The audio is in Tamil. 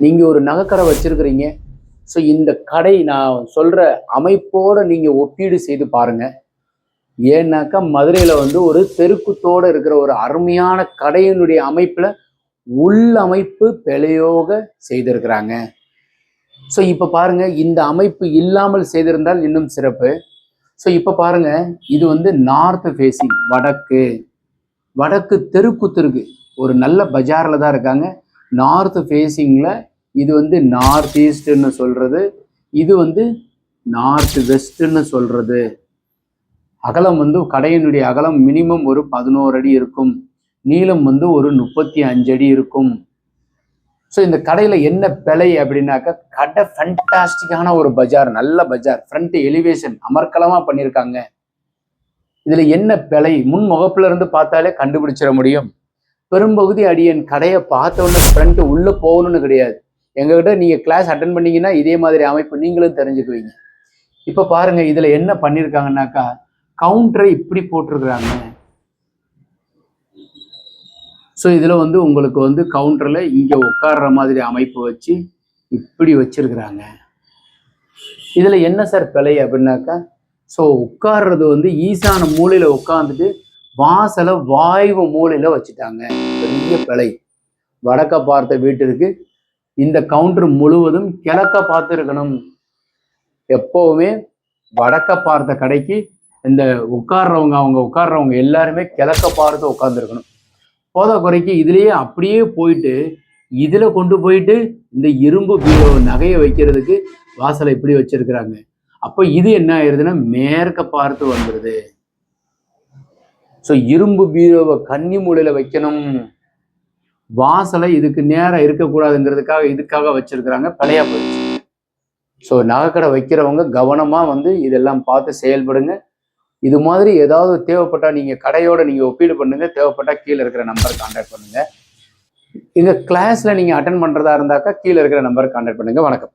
நீங்கள் ஒரு நகைக்கடை வச்சுருக்கிறீங்க. ஸோ இந்த கடை நான் சொல்கிற அமைப்போடு நீங்கள் ஒப்பீடு செய்து பாருங்கள் ஏன்னாக்கா மதுரையில் வந்து ஒரு தெருக்குத்தோடு இருக்கிற ஒரு அருமையான கடையினுடைய அமைப்பில் உள்ளமைப்பு பிழையோக செய்திருக்கிறாங்க. ஸோ இப்போ பாருங்கள் இந்த அமைப்பு இல்லாமல் செய்திருந்தால் இன்னும் சிறப்பு. ஸோ இப்போ பாருங்க இது வந்து நார்த் ஃபேஸிங் வடக்கு. வடக்கு தெருக்குத்து இருக்கு. ஒரு நல்ல பஜாரில் தான் இருக்காங்க. நார்த் ஃபேஸிங்கில் இது வந்து நார்த் ஈஸ்ட்னு சொல்கிறது இது வந்து நார்த் வெஸ்ட்னு சொல்கிறது அகலம் வந்து கடையினுடைய அகலம் மினிமம் ஒரு பதினோரு அடி இருக்கும். நீளம் வந்து ஒரு முப்பத்தி அஞ்சு அடி இருக்கும். ஸோ இந்த கடையில் என்ன பிழை அப்படின்னாக்கா கடை ஃபண்டாஸ்டிக்கான ஒரு பஜார் நல்ல பஜார். ஃப்ரண்ட் எலிவேஷன் அமர்க்கலமாக பண்ணியிருக்காங்க இதில் என்ன பிழை? முன் முகப்புல இருந்து பார்த்தாலே கண்டுபிடிச்சிட முடியும். பெரும்பகுதி அடியன் கடையை பார்த்த உடனே ஃப்ரெண்ட்டு உள்ளே போகணும்னு கிடையாது. எங்ககிட்ட நீங்கள் கிளாஸ் அட்டன் பண்ணீங்கன்னா இதே மாதிரி அமைப்பு நீங்களும் தெரிஞ்சுக்குவீங்க. இப்போ பாருங்க இதில் என்ன பண்ணியிருக்காங்கன்னாக்கா கவுண்டரை இப்படி போட்டிருக்கிறாங்க. ஸோ இதில் வந்து உங்களுக்கு வந்து கவுண்டரில் இங்கே உட்கார்ற மாதிரி அமைப்பு வச்சு இப்படி வச்சிருக்கிறாங்க. இதில் என்ன சார் பிழை அப்படின்னாக்கா ஸோ உட்கார்றது வந்து ஈசான மூலையில் உட்காந்துட்டு வாசலை வாய்வு மூலையில் வச்சுட்டாங்க. பெரிய பிழை. வடக்க பார்த்த வீட்டிற்கு இந்த கவுண்டர் முழுவதும் கிழக்க பார்த்துருக்கணும். எப்போவுமே வடக்க பார்த்த கடைக்கு இந்த உட்கார்றவங்க அவங்க உட்கார்றவங்க எல்லாருமே கிழக்க பார்த்து உட்காந்துருக்கணும் போத குறைக்கு இதுலயே அப்படியே போயிட்டு இதுல கொண்டு போயிட்டு இந்த இரும்பு பீரோ நகையை வைக்கிறதுக்கு வாசலை இப்படி வச்சிருக்கிறாங்க. அப்போ இது என்ன ஆயிருதுன்னா மேற்க பார்த்து வந்துடுது ஸோ இரும்பு பீரோவை கன்னி மூலையில் வைக்கணும். வாசலை இதுக்கு நேரம் இருக்கக்கூடாதுங்கிறதுக்காக இதுக்காக வச்சிருக்கிறாங்க. பழைய போயிடுச்சு. ஸோ நகைக்கடை வைக்கிறவங்க கவனமாக வந்து இதெல்லாம் பார்த்து செயல்படுங்க. இது மாதிரி ஏதாவது தேவைப்பட்டால் நீங்கள் கடையோட நீங்கள் ஒப்பீடு பண்ணுங்கள் தேவைப்பட்டால் கீழே இருக்கிற நம்பர் கான்டாக்ட் பண்ணுங்கள் எங்கள் கிளாஸில் நீங்கள் அட்டன் பண்ணுறதா இருந்தாக்கா கீழே இருக்கிற நம்பர் கான்டாக்ட் பண்ணுங்கள் வணக்கம்.